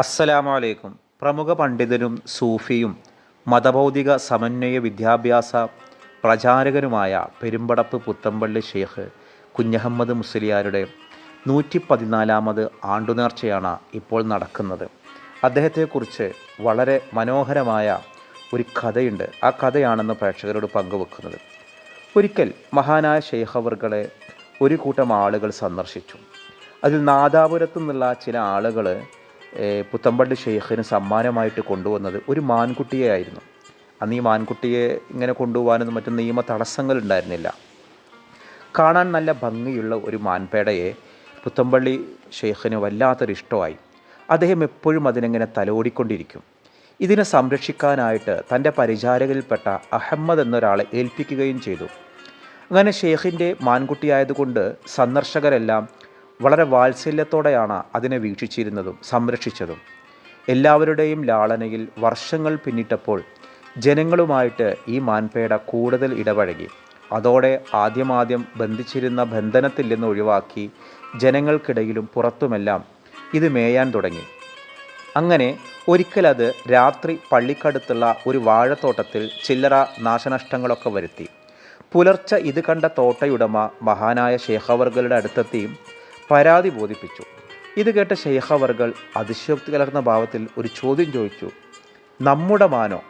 അസ്സലാമലൈക്കും. പ്രമുഖ പണ്ഡിതനും സൂഫിയും മതഭൗതിക സമന്വയ വിദ്യാഭ്യാസ പ്രചാരകനുമായ പെരുമ്പടപ്പ് പുത്തമ്പള്ളി ഷെയ്ഖ് കുഞ്ഞഹമ്മദ് മുസ്ലിയാരുടെ നൂറ്റി പതിനാലാമത് ആണ്ടുനേർച്ചയാണ് ഇപ്പോൾ നടക്കുന്നത്. അദ്ദേഹത്തെക്കുറിച്ച് വളരെ മനോഹരമായ ഒരു കഥയുണ്ട്. ആ കഥയാണെന്ന് പ്രേക്ഷകരോട് പങ്കുവെക്കുന്നത്. ഒരിക്കൽ മഹാനായ ഷെയ്ഖവർകളെ ഒരു കൂട്ടം ആളുകൾ സന്ദർശിച്ചു. അതിൽ നാദാപുരത്തു നിന്നുള്ള ചില ആളുകൾ പുത്തമ്പള്ളി ഷെയ്ഖിന് സമ്മാനമായിട്ട് കൊണ്ടുവന്നത് ഒരു മാൻകുട്ടിയെ ആയിരുന്നു അന്ന് ഈ മാൻകുട്ടിയെ ഇങ്ങനെ കൊണ്ടുപോകാനൊന്നും മറ്റു നിയമ തടസ്സങ്ങൾ ഉണ്ടായിരുന്നില്ല. കാണാൻ നല്ല ഭംഗിയുള്ള ഒരു മാൻപേടയെ പുത്തമ്പള്ളി ഷെയ്ഖിന് വല്ലാത്തൊരു ഇഷ്ടമായി അദ്ദേഹം എപ്പോഴും അതിനെങ്ങനെ തലോടിക്കൊണ്ടിരിക്കും. ഇതിനെ സംരക്ഷിക്കാനായിട്ട് തന്റെ പരിചാരകരിൽപ്പെട്ട അഹമ്മദ് എന്നൊരാളെ ഏൽപ്പിക്കുകയും ചെയ്തു. അങ്ങനെ ഷെയ്ഖിന്റെ മാൻകുട്ടിയായതുകൊണ്ട് സന്ദർശകരെല്ലാം വളരെ വാത്സല്യത്തോടെയാണ് അതിനെ വീക്ഷിച്ചിരുന്നതും സംരക്ഷിച്ചതും. എല്ലാവരുടെയും ലാളനയിൽ വർഷങ്ങൾ പിന്നിട്ടപ്പോൾ ജനങ്ങളുമായിട്ട് ഈ മാൻപേട കൂടുതൽ ഇടപഴകി. അതോടെ ആദ്യമാദ്യം ബന്ധിച്ചിരുന്ന ബന്ധനത്തിൽ നിന്ന് ഒഴിവാക്കി ജനങ്ങൾക്കിടയിലും പുറത്തുമെല്ലാം ഇത് മേയാൻ തുടങ്ങി. അങ്ങനെ ഒരിക്കലത് രാത്രി പള്ളിക്കടുത്തുള്ള ഒരു വാഴത്തോട്ടത്തിൽ ചില്ലറ നാശനഷ്ടങ്ങളൊക്കെ വരുത്തി. പുലർച്ചെ ഇത് കണ്ട തോട്ടയുടമ മഹാനായ ശേഖവർഗളുടെ അടുത്തെത്തി പരാതി ബോധിപ്പിച്ചു. ഇത് കേട്ട ഷെയ്ഖവർകൾ അതിശയോക്തി കലർന്ന ഭാവത്തിൽ ഒരു ചോദ്യം ചോദിച്ചു. നമ്മുടെ മാനോ?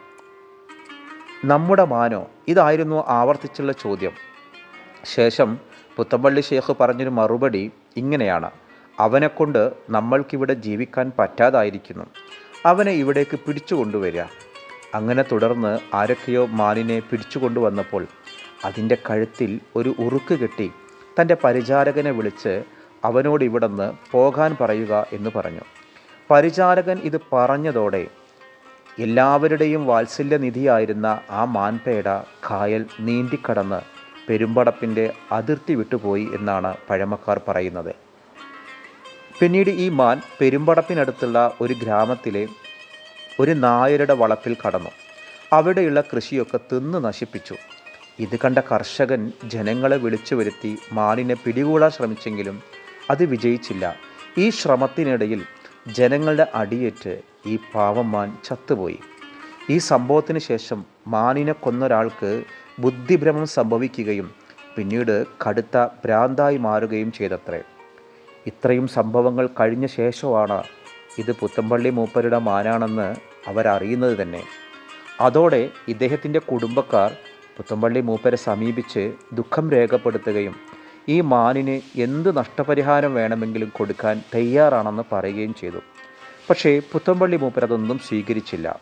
നമ്മുടെ മാനോ? ഇതായിരുന്നു ആവർത്തിച്ചുള്ള ചോദ്യം. ശേഷം പുത്തമ്പള്ളി ഷേഖ് പറഞ്ഞൊരു മറുപടി ഇങ്ങനെയാണ്. അവനെക്കൊണ്ട് നമ്മൾക്കിവിടെ ജീവിക്കാൻ പറ്റാതായിരിക്കുന്നു. അവനെ ഇവിടേക്ക് പിടിച്ചു കൊണ്ടുവരിക അങ്ങനെ തുടർന്ന് ആരൊക്കെയോ മാനിനെ പിടിച്ചു കൊണ്ടുവന്നപ്പോൾ അതിന്റെ കഴുത്തിൽ ഒരു ഉറുക്ക് കെട്ടി തന്റെ പരിചാരകനെ വിളിച്ച് അവനോട് ഇവിടുന്ന് പോകാൻ പറയുക എന്ന് പറഞ്ഞു. പരിചാരകൻ ഇത് പറഞ്ഞതോടെ എല്ലാവരുടെയും വാത്സല്യനിധിയായിരുന്ന ആ മാൻപേട കായൽ നീന്തിക്കടന്ന് പെരുമ്പടപ്പിന്റെ അതിർത്തി വിട്ടുപോയി എന്നാണ് പഴമക്കാർ പറയുന്നത്. പിന്നീട് ഈ മാൻ പെരുമ്പടപ്പിനടുത്തുള്ള ഒരു ഗ്രാമത്തിലെ ഒരു നായരുടെ വളപ്പിൽ കടന്നു. അവിടെയുള്ള കൃഷിയൊക്കെ തിന്ന് നശിപ്പിച്ചു. ഇത് കണ്ട കർഷകൻ ജനങ്ങളെ വിളിച്ചു വരുത്തി മാനിനെ പിടികൂടാൻ ശ്രമിച്ചെങ്കിലും അത് വിജയിച്ചില്ല. ഈ ശ്രമത്തിനിടയിൽ ജനങ്ങളുടെ അടിയേറ്റ് ഈ പാവം മാൻ ചത്തുപോയി. ഈ സംഭവത്തിന് ശേഷം മാനിനെ കൊന്നൊരാൾക്ക് ബുദ്ധിഭ്രമം സംഭവിക്കുകയും പിന്നീട് കടുത്ത ഭ്രാന്തായി മാറുകയും ചെയ്തത്രേ. ഇത്രയും സംഭവങ്ങൾ കഴിഞ്ഞ ശേഷമാണ് ഇത് പുത്തമ്പള്ളി മൂപ്പരുടെ മാനാണെന്ന് അവരറിയുന്നത് തന്നെ. അതോടെ ഇദ്ദേഹത്തിന്റെ കുടുംബക്കാർ പുത്തമ്പള്ളി മൂപ്പരെ സമീപിച്ച് ദുഃഖം രേഖപ്പെടുത്തുകയും ഈ മാനിന് എന്ത് നഷ്ടപരിഹാരം വേണമെങ്കിലും കൊടുക്കാൻ തയ്യാറാണെന്ന് പറയുകയും ചെയ്തു. പക്ഷേ പുത്തമ്പള്ളി മൂപ്പർ അതൊന്നും സ്വീകരിച്ചില്ല.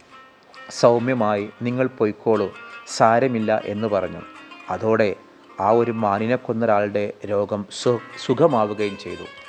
സൗമ്യമായി നിങ്ങൾ പൊയ്ക്കോളൂ സാരമില്ല എന്ന് പറഞ്ഞു. അതോടെ ആ ഒരു മാനിനെ കൊന്നൊരാളുടെ രോഗം സു സുഖമാവുകയും ചെയ്തു.